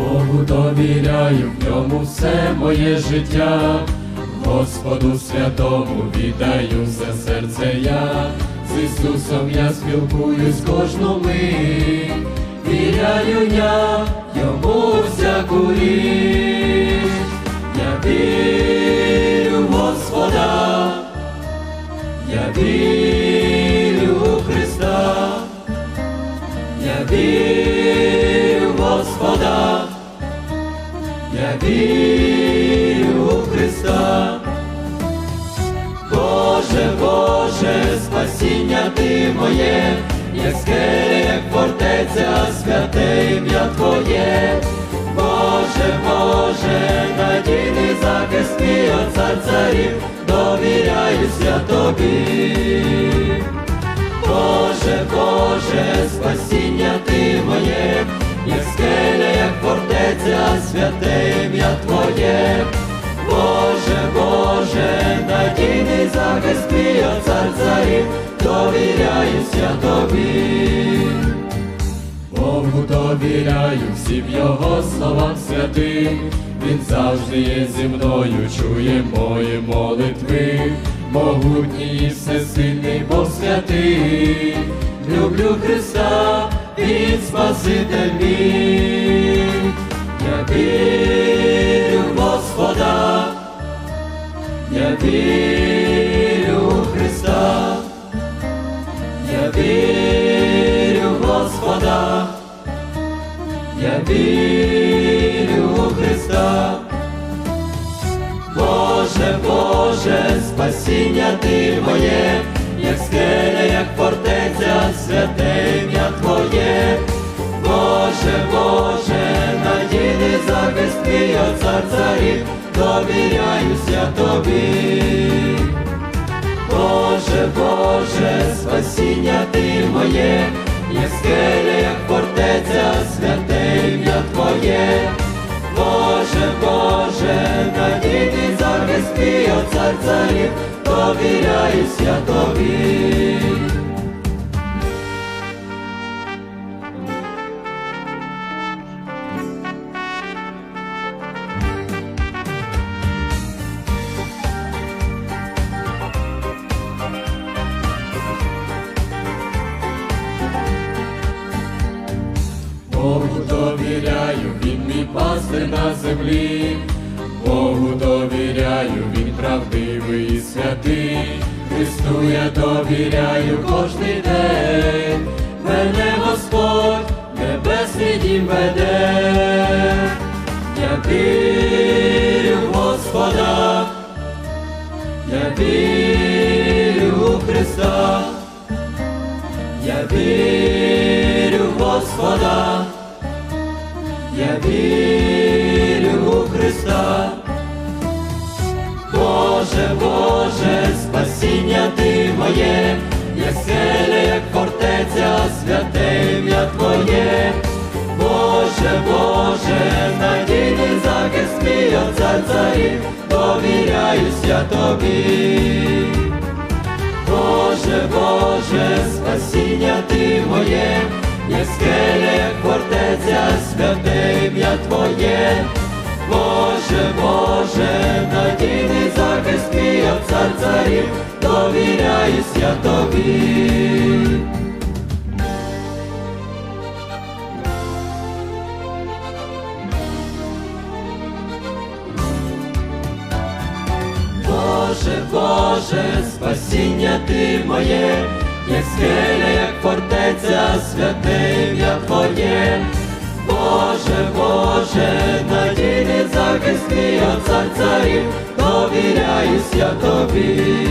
Богу довіряю, в ньому все моє життя, Господу святому віддаю все серце я, з Ісусом я спілкуюсь кожну мить, віряю я йому всяку річ, я вірю в Господа, я вірю у Христа. Я вірю вірю у Христа. Боже, Боже, спасіння ти моє, як скеля, як фортеця, святе ім'я Твоє. Боже, Боже, надійний захист мій от цар царів, довіряюся тобі. Боже, Боже, спасіння ти моє, як скеля, як фортеця, святе надійний захист мій от цар царів, довіряюся тобі. Богу довіряю всім його словам святим, він завжди є зі мною, чує мої молитви, могутній і всесильний Бог святий, люблю Христа, він Спаситель мій, я вірю в Господа, я вірю Боже, спасіння ти моє, як скеля, як фортеця, святе ім'я Твоє. Боже, Боже, надійний захист мій от цар царів, довіряюся тобі. Боже, Боже, спасіння ти моє, як скеля, як фортеця, цар царів, довіряюся тобі. Богу довіряю, він мій пастир на землі, Богу довіряю, правдивий і святий, Христу я довіряю кожний день, мене Господь небесний дім веде, я вірю в Господа, я вірю ти моє, як скеля, як фортеця, святе ім'я Твоє. Боже, Боже, надійний захист мій от цар царів, довіряюся тобі. Боже, Боже, спасіння ти моє, як скеля, як фортеця, святе ім'я Твоє. Боже, Боже, надійний захист мій от цар царів, довіряюся тобі. Боже, Боже, спасіння ти моє, як скеля, як фортеця, святе ім'я Твоє. Боже, Боже, надійний захист мій от цар царів, довіряюся тобі.